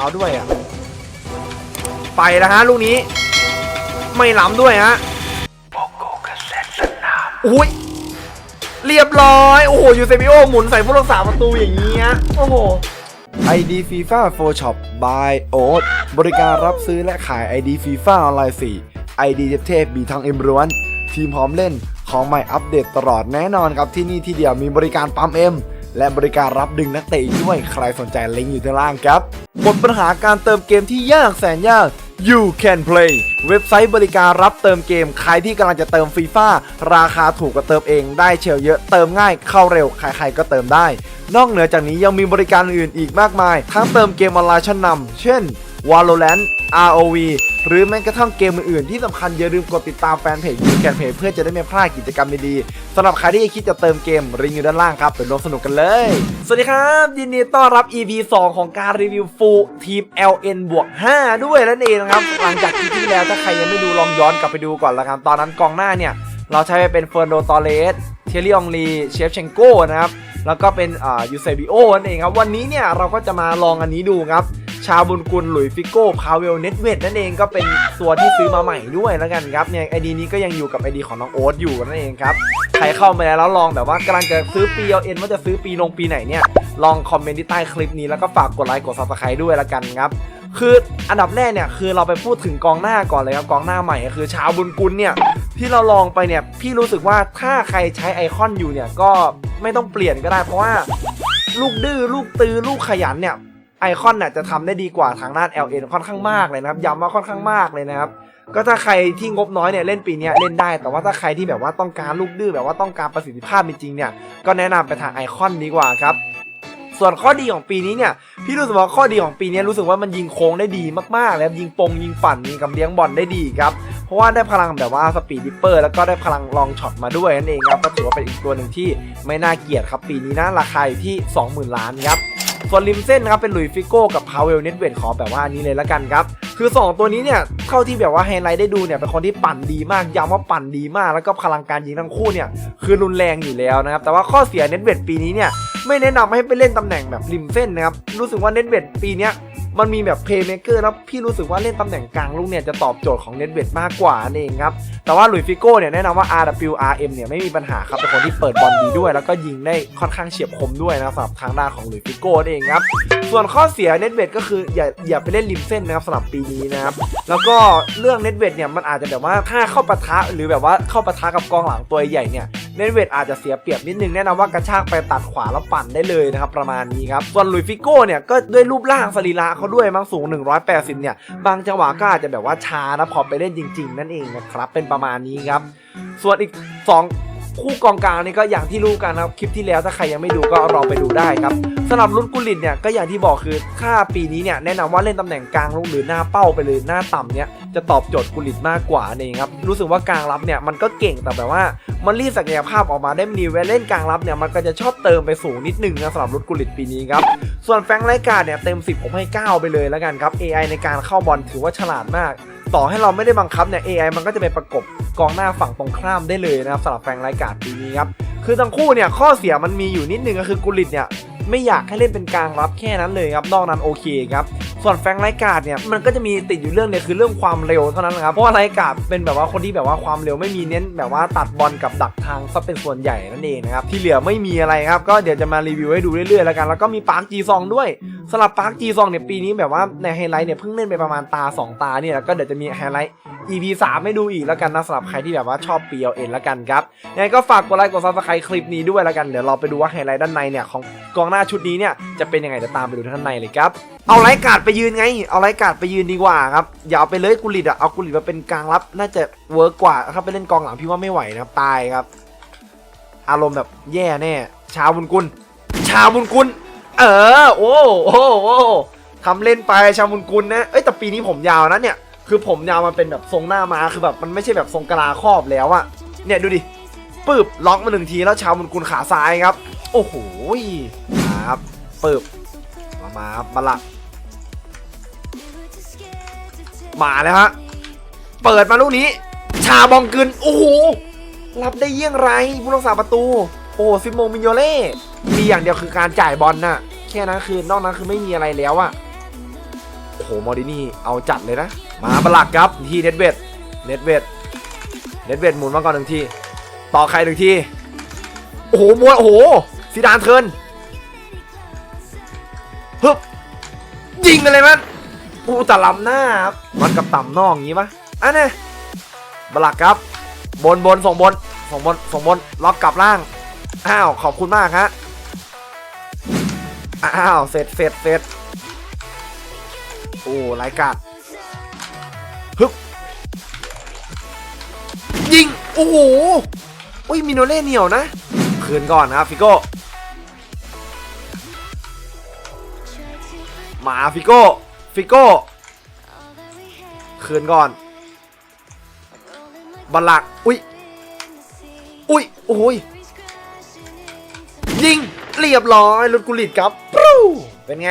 ท้าด้วยอะ ไปแล้วฮะลูกนี้ ไม่ล้ำด้วยฮะอุ้ยเรียบร้อย โอ้โห ยูเซมิโอหมุนใส่ผู้รักษาประตูอย่างนี้ฮะโอ้โห ID FIFA 4 Shop by Oat บริการรับซื้อและขาย ID FIFA ออนไลน์ 4 ID เทพๆมีทั้งเอ็มร้วน ทีมพร้อมเล่นของใหม่อัปเดตตลอดแน่นอนครับที่นี่ที่เดียวมีบริการปั๊มเอ็ม และบริการรับดึงนักเตะด้วยใครสนใจลิงก์อยู่ด้านล่างครับ หมดปัญหาการเติมเกมที่ยากแสนยาก You can play เว็บไซต์บริการรับเติมเกม ใครที่กำลังจะเติมฟีฟ่าราคาถูกก็เติมเองได้เชลเยอะเติมง่ายเข้าเร็วใครๆก็เติมได้ นอกเหนือจากนี้ยังมีบริการอื่นอีกมากมาย ทั้งเติมเกมออนไลน์ชั้นนำเช่น Valorant ROV หรือแม้กระทั่งเกมอื่นๆที่สำคัญอย่าลืมกดติดตามแฟนเพจยูแคนเพจเพื่อจะได้ไม่พลาดกิจกรรมดีๆสำหรับใครที่คิดจะเติมเกมริงอยู่ด้านล่างครับไปร่วมสนุกกันเลย สวัสดีครับยินดีต้อนรับ EP 2 ของการรีวิวฟูลทีม LN บวก5ด้วยนั่นเองนะครับ หลังจากที่ที่แล้วถ้าใครยังไม่ดูลองย้อนกลับไปดูก่อนละกันตอนนั้นกองหน้าเนี่ยเราใช้ไปเป็นเฟอร์นโดตอเลสเทเลียองลีเชฟเชงโก้นะครับแล้วก็เป็นอ่ายูเซบิโอนั่นเองครับวันนี้เนี่ยเราก็จะมาลองอันนี้ดูครับ ชาบุญกุลหลุยฟิโก้พาเวลเน็ตเวดนั่นเองก็เป็นตัวที่ซื้อมาใหม่ด้วยแล้วกันครับเนี่ยไอดีนี้ก็ยังอยู่กับไอดีของน้องโอ๊ตอยู่นั่นเองครับใครเข้ามาแล้วลองแบบว่ากำลังจะซื้อปีเอ็นว่าจะซื้อปีลงปีไหนเนี่ยลองคอมเมนต์ที่ใต้คลิปนี้แล้วก็ฝากกดไลค์กดซับสไครต์ด้วยแล้วกันครับคืออันดับแรกเนี่ยคือเราไปพูดถึงกองหน้าก่อนเลยครับกองหน้าใหม่คือชาวบุญกุลเนี่ยที่เราลองไปเนี่ยพี่รู้สึกว่าถ้าใครใช้ไอคอนอยู่เนี่ยก็ไม่ต้องเปลี่ยนก็ได้เพราะว่า ลูกดื้อลูกตือลูกขยันเนี่ย ไอคอนน่ะจะทำได้ดีกว่าทางด้าน LN ค่อนข้างมากเลยนะครับย้ำว่าค่อนข้างมากเลยนะครับก็ถ้าใครที่งบน้อยเนี่ยเล่นปีนี้เล่นได้ แต่ว่าถ้าใครที่แบบว่าต้องการลูกดื้อแบบว่าต้องการประสิทธิภาพจริงๆเนี่ยก็แนะนำไปทางไอคอนดีกว่าครับส่วนข้อดีของปีนี้เนี่ยพี่รู้สึกว่าข้อดีของปีนี้รู้สึกว่ามันยิงโค้งได้ดีมากๆแล้วยิงปงยิงปั่นยิงกับเลี้ยงบอลได้ดีครับเพราะว่าได้พลังแบบว่าสปีดดิปเปอร์แล้วก็ได้พลังลองช็อตมาด้วยนั่นเองครับก็ถือว่าเป็นอีกตัวหนึ่งที่ไม่น่าเกียดครับปีนี้นะราคาอยู่ที่ 20,000 ล้านครับ ส่วนริมเส้นนะครับเป็นหลุยฟิโก้กับพาวเวลเน็ตเวทขอแบบว่านี้เลยละกันครับ คือ 2 ตัวนี้เนี่ยเท่าที่แบบว่าไฮไลท์ได้ดูเนี่ยเป็นคนที่ปั่นดีมากย้ำว่าปั่นดีมาก แล้วก็พลังการยิงทั้งคู่เนี่ยคือรุนแรงอยู่แล้วนะครับแต่ว่าข้อเสียเน็ตเวทปีนี้เนี่ยไม่แนะนำให้ไปเล่นตำแหน่งแบบริมเส้นนะครับรู้สึกว่าเน็ตเวทปีเนี้ย มันมีแบบเพย์เมเกอร์แล้วพี่รู้สึกว่าเล่นตำแหน่งกลางลูกเนี่ยจะตอบโจทย์ของเน็ตเวดมากกว่านั่นเองครับ แต่ว่าหลุยส์ฟิโก้เนี่ยแนะนำว่า RWRM เนี่ยไม่มีปัญหาครับเป็นคนที่เปิดบอลดีด้วย แล้วก็ยิงได้ค่อนข้างเฉียบคมด้วยนะครับสำหรับทางด้านของหลุยส์ฟิโก้นั่นเองครับ ส่วนข้อเสียเน็ตเวดก็คืออย่าอย่าไปเล่นริมเส้นนะครับสำหรับปีนี้นะครับ แล้วก็เรื่องเน็ตเวดเนี่ยมันอาจจะแบบว่าถ้าเข้าปะทะหรือแบบว่าเข้าปะทะกับกองหลังตัวใหญ่เนี่ย เน็ตเวดอาจจะเสียเปรียบนิดนึงแนะนำว่ากระชากไปตัดขวาแล้วปั่นได้เลยนะครับประมาณนี้ครับส่วนลุยฟิโก้เนี่ยก็ด้วยรูปร่างสรีระเขาด้วยมั้งสูง 180 เนี่ย บางจังหวะก็อาจจะแบบว่าช้านะพอไปเล่นจริง ๆ นั่นเองนะครับเป็นประมาณนี้ครับส่วนอีก 2 คู่กองกลางนี่ก็อย่างที่รู้กันนะครับคลิปที่แล้วถ้าใครยังไม่ดูก็รอไปดูได้ครับสำหรับรุ่นกุลิตเนี่ยก็อย่างที่บอกคือค่าปีนี้เนี่ยแนะนำว่าเล่นตำแหน่งกลางลงหรือหน้าเป้าไปเลยหน้าต่ำเนี่ยจะตอบโจทย์กุลิตมากกว่านี่ครับรู้สึกว่ากลางรับเนี่ยมันก็เก่งแต่แบบว่ามันรีดศักยภาพออกมาได้ไม่ดีเวลาเล่นกลางรับเนี่ยมันก็จะชอบเติมไปสูงนิดนึงนะสำหรับรุ่นกุลิตปีนี้ครับส่วนแฟรงไรการ์ดเนี่ยเต็ม 10 ผมให้ 9 ไปเลยแล้วกันครับ AI ในการเข้าบอลถือว่าฉลาดมาก ต่อให้เราไม่ได้บังคับเนี่ย AI มันก็จะไปประกบกองหน้าฝั่งตรงข้ามได้เลยนะครับสำหรับแฟงค์ไรการ์ดปีนี้ครับ คือทั้งคู่เนี่ยข้อเสียมันมีอยู่นิดนึงก็คือกุลิตเนี่ยไม่อยากให้เล่นเป็นกลางรับแค่นั้นเลยครับ นอกนั้นโอเคครับ ส่วนแฟงไรกาดเนี่ยมันก็จะมีติดอยู่เรื่องเดียคือเรื่องความเร็วเท่านั้นนะครับเพราะว่าไรกาดเป็นแบบว่าคนที่แบบว่าความเร็วไม่มีเน้นแบบว่าตัดบอลกับดักทางซะเป็นส่วนใหญ่นั่นเองนะครับที่เหลือไม่มีอะไรครับก็เดี๋ยวจะมารีวิวให้ดูเรื่อยๆแล้วกัน แล้วก็มีปาร์คจีซองด้วยสำหรับปาร์คจีซองเนี่ยปีนี้แบบว่าในไฮไลท์เนี่ยเพิ่งเล่นไปประมาณตา 2 ตาเนี่ยแล้วก็เดี๋ยวจะมีไฮไลท์ EP 3ให้ดูอีกแล้วกันนะสำหรับใครที่แบบว่าชอบ PLN แล้วกันครับยังไงก็ฝากกดไลค์กดซับสไครต์คลิปนี้ด้วยแล้วกันเดี๋ยวเราไปดูว่าไฮไลท์ด้านในเนี่ยของกองหน้าชุดนี้เนี่ยจะเป็นยังไงเดี๋ยวตามไปดูด้านในเลยครับเอาไลท์การ์ดไปไปยืนไง เอาไลท์การ์ดไปยืนดีกว่าครับ อย่าเอาไปเลยกุลิตอะเอากุลิตมาเป็นกลางรับ น่าจะเวิร์กกว่าถ้าไปเล่นกองหลังพี่ว่าไม่ไหวนะครับตายครับ อารมณ์แบบแย่แน่ ชาวบุญกุล ชาวบุญกุล เออ โอ้โอ้โอ้ทำเล่นไปชาวบุญกุลนะ เอ้ยแต่ปีนี้ผมยาวนะเนี่ย คือผมยาวมันเป็นแบบทรงหน้ามาคือแบบมันไม่ใช่แบบทรงกะลาครอบแล้วอะเนี่ยดูดิปึบล็อกมาหนึ่งทีแล้วชาวบุญกุลขาซ้ายครับ โอ้โหมาครับปึบมามาครับบัลลัก มาแล้วฮะ เปิดมาลูกนี้ ชาบองกึนโอ้โห รับได้เยี่ยงไรผู้รักษาประตู โอ้ซิโมมิโยเล่ มีอย่างเดียวคือการจ่ายบอลน่ะ แค่นั้นคือนอกนั้นคือไม่มีอะไรแล้วอะมอร์ดินี่เอาจัดเลยนะ มาบลักครับทีเน็ตเวดเน็ตเวดเน็ตเวดหมุนมาก่อนหนึ่งที ต่อใครหนึ่งที โอ้โหมวยโอ้โหซีดานเทิร์นฮึบยิงกันเลยมัน อูแต่ลำหน้าครับมันกับต่ำนอกอย่างงี้ปะอันนี้บลักครับ บนบนส่งบนส่งบนส่งบนล็อกกลับล่าง อ้าว ขอบคุณมากฮะ อ้าว เสร็จเสร็จเสร็จโอ้ไรกัดฮึบยิง โอ้โหอุ้ยมิโนเล่เหนียวนะ คืนก่อนนะครับ ฟิโก้ มาฟิโก้ ฟิโก้คืนก่อนบัลลัก อุ้ย อุ้ย โอ้ย ยิง เรียบร้อยลุดกุลิตครับปรูเป็นไง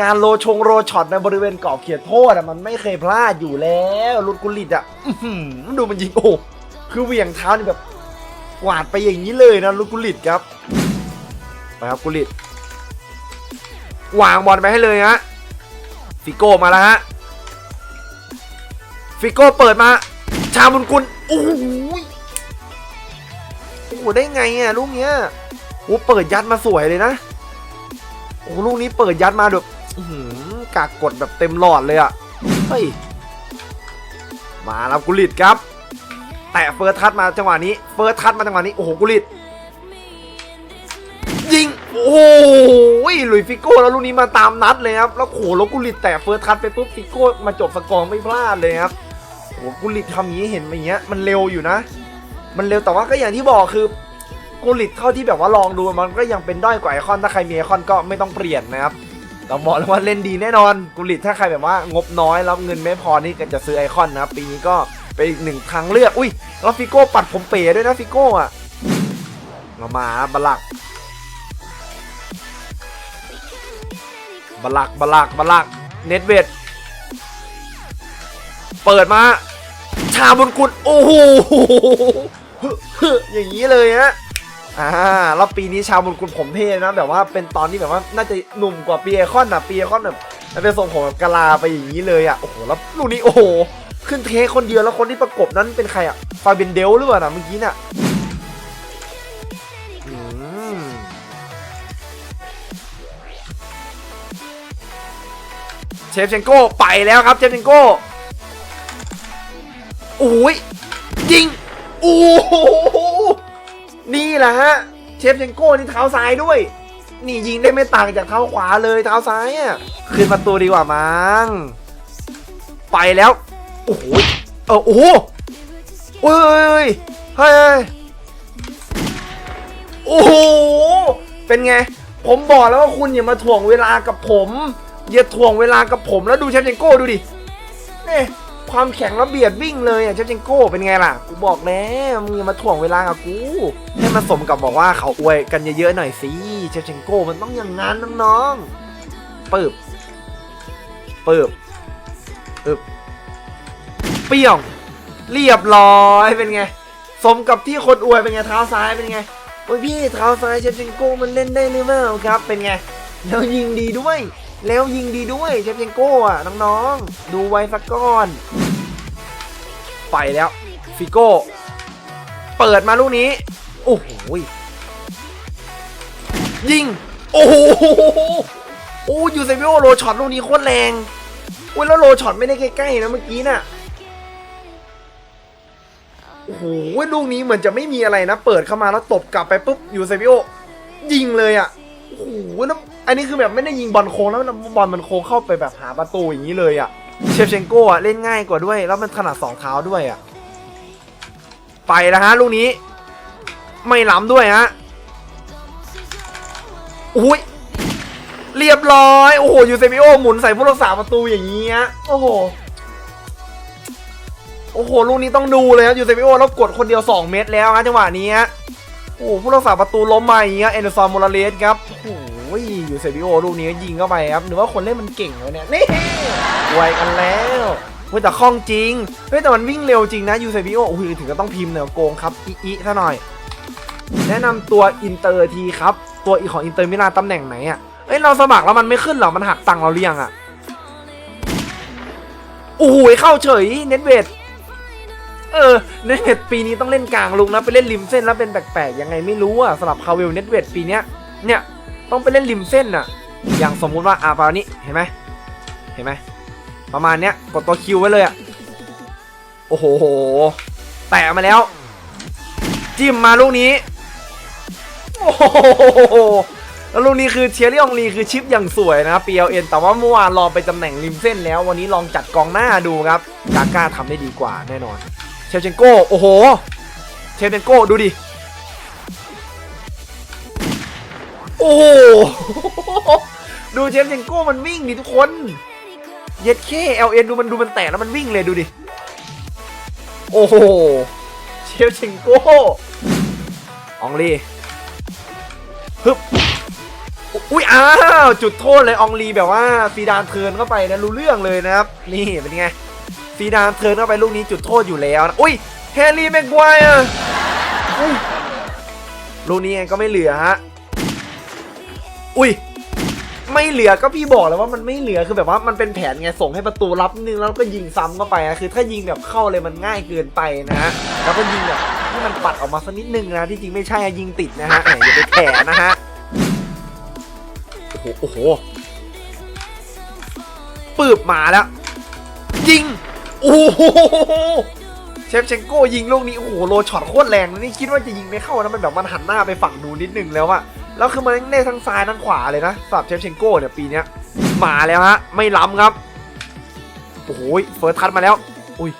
การโลชงโรช็อตในบริเวณกรอบเขตโทษอะมันไม่เคยพลาดอยู่แล้วลุดกุลิตอะอื้อหือดูมันยิงโอ้คือเหวี่ยงเท้านี่แบบกวาดไปอย่างนี้เลยนะลุดกุลิตครับไปครับกุลิตวางบอลไปให้เลยฮะ ฟิโก้มาแล้วฮะ ฟิโก้เปิดมา ชาบุญกุลโอ้โหโอ้โหได้ไงอะลูกเนี้ยโอ้เปิดยัดมาสวยเลยนะโอ้ลูกนี้เปิดยัดมาแบบหือกากกดแบบเต็มหลอดเลยอะเฮ้ยมาแล้วกุลิตครับ แตะเฟิร์สทัชมาจังหวะนี้ เฟิร์สทัชมาจังหวะนี้ โอ้โหกุลิต โอ้โหลุยฟิโก้แล้วลูกนี้มาตามนัดเลยครับ แล้วโอ้โหแล้วกุลิตแตะเฟิร์สทัชไปปุ๊บฟิโก้มาจบสกอร์ไม่พลาดเลยครับโอ้โหกุลิตทำอย่างนี้เห็นไหมอย่างเงี้ยมันเร็วอยู่นะ มันเร็วแต่ว่าก็อย่างที่บอกคือกุลิตเท่าที่แบบว่าลองดูมันก็ยังเป็นด้อยกว่าไอคอนถ้าใครมีไอคอนก็ไม่ต้องเปลี่ยนนะครับเราบอกเลยว่าเล่นดีแน่นอนกุลิตถ้าใครแบบว่างบน้อยแล้วเงินไม่พอนี่ก็จะซื้อไอคอนนะครับปีนี้ก็เป็นอีกหนึ่งทางเลือกอุ้ยแล้วฟิโก้ปัดผมเป๋ด้วยนะฟิโก้อะมามาบลัก บลักบลักบลักเน็ตเวดเปิดมาชาบุญกุลโอ้โหอย่างนี้เลยฮะอ่าแล้วปีนี้ชาวบุญกุลผมเท่นะแบบว่าเป็นตอนที่แบบว่าน่าจะหนุ่มกว่าปีไอคอนอะปีไอคอนแบบมันเป็นทรงผมแบบกะลาไปอย่างนี้เลยอะโอ้โหแล้วลูกนี้โอ้โหขึ้นเทคคนเดียวแล้วคนที่ประกบนั้นเป็นใครอะฟาเบนเดลหรือเปล่านะเมื่อกี้น่ะ ฟเชนโก้ไปแล้วครับเชฟเชนโก้โอ้ยยิงโอ้โหนี่แหละฮะเชฟเชนโก้นี่เท้าซ้ายด้วย นี่ยิงได้ไม่ต่างจากเท้าขวาเลยเท้าซ้ายอะคืนประตูดีกว่ามั้งไปแล้วโอ้โหเออโอ้โหเฮ้ยเฮ้ยโอ้โหเป็นไง ผมบอกแล้วว่าคุณอย่ามาถ่วงเวลากับผม อย่าถ่วงเวลากับผมแล้วดูเชฟเชนโก้ดูดิเนี่ยความแข็งระเบียดวิ่งเลยอะเชฟเชนโก้เป็นไงล่ะ กูบอกแล้วมึงอย่ามาถ่วงเวลากับกู ให้มันสมกับบอกว่าเขาอวยกันเยอะๆหน่อยสิเชฟเชนโก้มันต้องอย่างนั้นน้องๆปึ๊บปึ๊บปึ๊บเปี้ยงเรียบร้อยเป็นไง สมกับที่คนอวยเป็นไงเท้าซ้ายเป็นไงโอ้ยพี่เท้าซ้ายเชฟเชนโก้มันเล่นได้หรือเปล่าครับ เป็นไงแล้วยิงดีด้วย แล้วยิงดีด้วยเชฟเชนโก้อะน้องๆ ดูไว้สักก้อน ไปแล้ว ฟิโก้ เปิดมาลูกนี้ โอ้โหยยิง โอ้โหโอ้ยูเซบิโอโรช็อตลูกนี้โคตรแรงโอ้ยแล้วโรช็อตไม่ได้ใกล้ๆนะเมื่อกี้น่ะโอ้โหลูกนี้เหมือนจะไม่มีอะไรนะ เปิดเข้ามาแล้วตบกลับไปปุ๊บยูเซบิโอยิงเลยอะโอ้โหแล้ว อันนี้คือแบบไม่ได้ยิงบอลโค้งแล้วบอลมันโค้งเข้าไปแบบหาประตูอย่างนี้เลยอะ เชฟเชนโก้อะเล่นง่ายกว่าด้วย แล้วมันถนัดสองเท้าด้วยอะ ไปแล้วฮะลูกนี้ ไม่ล้ำด้วยฮะ อุ้ยเรียบร้อย โอ้โห ยูเซมิโอหมุนใส่ผู้รักษาประตูอย่างนี้ฮะ โอ้โห โอ้โห ลูกนี้ต้องดูเลยครับยูเซมิโอแล้วกดคนเดียว 2 เม็ดแล้วฮะจังหวะนี้ฮะ โอ้โหผู้รักษาประตูล้มมาอย่างเงี้ยเอนเดอร์ซอนโมราเลสครับโอ้ โหยูเซมิโอลูกนี้ยิงเข้าไปครับหรือว่าคนเล่นมันเก่งวะเนี่ยนี่ไวกันแล้วเฮ้ยแต่คล่องจริงเฮ้ยแต่มันวิ่งเร็วจริงนะยูเซมิโอโอ้โหถึงก็ต้องพิมพ์เนี่ยโกงครับอีอีซะหน่อย แนะนำตัวอินเตอร์ทีครับ ตัวอีของอินเตอร์มิลานตำแหน่งไหนอะเอ้ยเราสมัครแล้วมันไม่ขึ้นหรอมันหักตังเราเรียงอะโอ้โหเข้าเฉยเน็ตเวทเออเน็ตเวทปีนี้ต้องเล่นกลางลุงนะไปเล่นริมเส้นแล้วเป็นแปลกๆยังไงไม่รู้อะสำหรับคาเวลเน็ตเวทปีเนี้ยเนี่ย ต้องไปเล่นริมเส้นอะอย่างสมมุติว่าอาปานี้เห็นไหมเห็นไหมประมาณเนี้ยกดตัวคิวไว้เลยอะโอ้โหแตะมาแล้ว จิ้มมาลูกนี้โอ้โหแล้วลูกนี้คือเชียรี่องลีคือชิปอย่างสวยนะครับ PLN แต่ว่าเมื่อวานลองไปตำแหน่งริมเส้นแล้ว วันนี้ลองจัดกองหน้าดูครับกาก้าทำได้ดีกว่าแน่นอน เชฟเชนโก้โอ้โห เชฟเชนโก้ดูดิ โอ้โหดูเชฟเชนโก้มันวิ่งดิทุกคน เย็ดเค LN ดูมันดูมันแตกแล้วมันวิ่งเลยดูดิ โอ้โหเชฟเชนโก้อองลีฮึบอุ้ยอ้าวจุดโทษเลยอองลีแบบว่าซีดานเทิร์นเข้าไปนะรู้เรื่องเลยนะครับ นี่เป็นไงซีดานเทิร์นเข้าไปลูกนี้จุดโทษอยู่แล้วนะอุ้ยแฮร์รี่แม็กควายอะลูกนี้ไงก็ไม่เหลือฮะ อุ้ยไม่เหลือก็พี่บอกแล้วว่ามันไม่เหลือคือแบบว่ามันเป็นแผนไงส่งให้ประตูรับนึงแล้วก็ยิงซ้ำเข้าไปนะคือถ้ายิงแบบเข้าเลยมันง่ายเกินไปนะฮะแล้วก็ยิงแบบให้มันปัดออกมาสักนิดนึงนะที่จริงไม่ใช่ยิงติดนะฮะแหมอย่าไปแถนะฮะโอ้โหโอ้โหปืบมาแล้ว ยิงโอ้โหเชฟเชงโก้ยิงลูกนี้โอ้โหโลช็อตโคตรแรงนะนี่คิดว่าจะยิงไม่เข้านะมันแบบมันหันหน้าไปฝั่งนูนิดนึงแล้วอะ แล้วคือมันเล่นทั้งซ้ายทั้งขวาเลยนะสำหรับเชฟเชงโก้เนี่ยปีนี้มาแล้วฮะไม่ล้ำครับโอ้โหเฟิร์สทันมาแล้วอุ้ย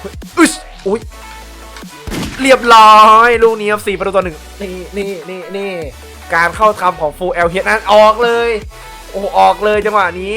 เฮ้ยอึชอุ้ยเรียบร้อยลูกนี้ครับสี่ประตูต่อหนึ่งนี่นี่นี่นี่การเข้าทำของฟูเอลเฮดนั้นออกเลย โอ้ออกเลยจังหวะนี้